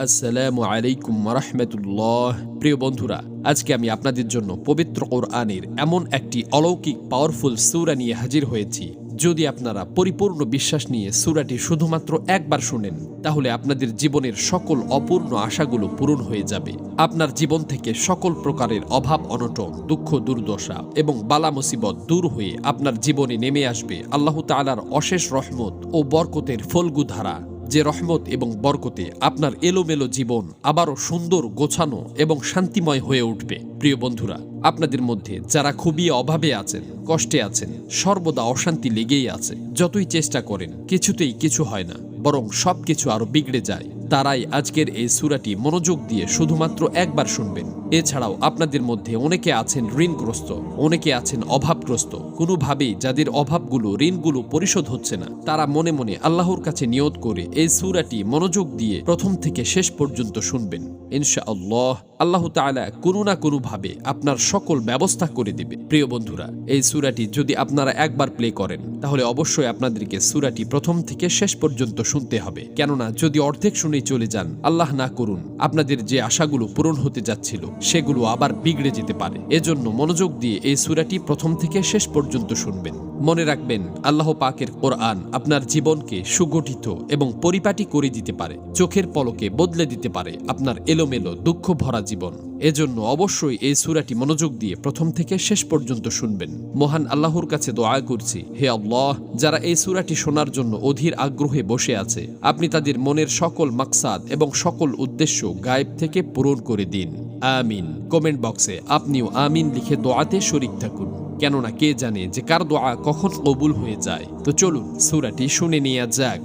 আসসালামু আলাইকুম রহমতুল্লাহ প্রিয় বন্ধুরা, আজকে আমি আপনাদের জন্য পবিত্র কোরআনের এমন একটি অলৌকিক পাওয়ারফুল সুরা নিয়ে হাজির হয়েছি। যদি আপনারা পরিপূর্ণ বিশ্বাস নিয়ে সুরাটি শুধুমাত্র একবার শুনেন, তাহলে আপনাদের জীবনের সকল অপূর্ণ আশাগুলো পূরণ হয়ে যাবে। আপনার জীবন থেকে সকল প্রকারের অভাব, অনটন, দুঃখ, দুর্দশা এবং বালা মুসিবত দূর হয়ে আপনার জীবনে নেমে আসবে আল্লাহ তাআলার অশেষ রহমত ও বরকতের ফলগুধারা। যে রহমত এবং বরকতে আপনার এলোমেলো জীবন আবারও সুন্দর, গোছানো এবং শান্তিময় হয়ে উঠবে। প্রিয় বন্ধুরা, আপনাদের মধ্যে যারা খুবই অভাবে আছেন, কষ্টে আছেন, সর্বদা অশান্তি লেগেই আছে। যতই চেষ্টা করেন, কিছুতেই কিছু হয় না, বরং সব কিছু আরও বিগড়ে যায়। তারাই আজকের এই সুরাটি মনোযোগ দিয়ে শুধুমাত্র একবার শুনবেন। এছাড়াও আপনাদের মধ্যে অনেকে আছেন ঋণগ্রস্ত, অনেকে আছেন অভাবগ্রস্ত। কোনোভাবেই যাদের অভাবগুলো, ঋণগুলো পরিশোধ হচ্ছে না, তারা মনে মনে আল্লাহর কাছে নিয়ত করে এই সুরাটি মনোযোগ দিয়ে প্রথম থেকে শেষ পর্যন্ত শুনবেন। ইনশা আল্লাহ তাআলা কোনো না কোনোভাবে আপনার সকল ব্যবস্থা করে দিবে। প্রিয় বন্ধুরা, এই সুরাটি যদি আপনারা একবার প্লে করেন, তাহলে অবশ্যই আপনাদেরকে সুরাটি প্রথম থেকে শেষ পর্যন্ত শুনতে হবে। কেননা যদি অর্ধেক শুনেই চলে যান। আল্লাহ না করুন, আপনাদের যে আশাগুলো পূরণ হতে যাচ্ছিল, সেগুলো আবার বিগড়ে যেতে পারে। এজন্য মনোযোগ দিয়ে এই সুরাটি প্রথম থেকে শেষ পর্যন্ত শুনবেন। মনে রাখবেন, আল্লাহ পাকের কোরআন আপনার জীবনকে সুগঠিত এবং পরিপাটি করে দিতে পারে, চোখের পলকে বদলে দিতে পারে আপনার এলোমেলো দুঃখ ভরা জীবন। এজন্য অবশ্যই এই সুরাটি মনোযোগ দিয়ে প্রথম থেকে শেষ পর্যন্ত শুনবেন। মহান আল্লাহর কাছে দোয়া করছি, হে আল্লাহ, যারা এই সুরাটি শোনার জন্য অধীর আগ্রহে বসে আছে, আপনি তাদের মনের সকল মাকসাদ এবং সকল উদ্দেশ্য গায়েব থেকে পূরণ করে দিন। আমিন। কমেন্ট বক্সে আপনিও আমিন লিখে দোয়াতে শরিক থাকুন। কেননা কে জানে যে কার দোয়া কখন কবুল হয়ে যায়। তো চলুন সুরাটি শুনে নেওয়া যাক।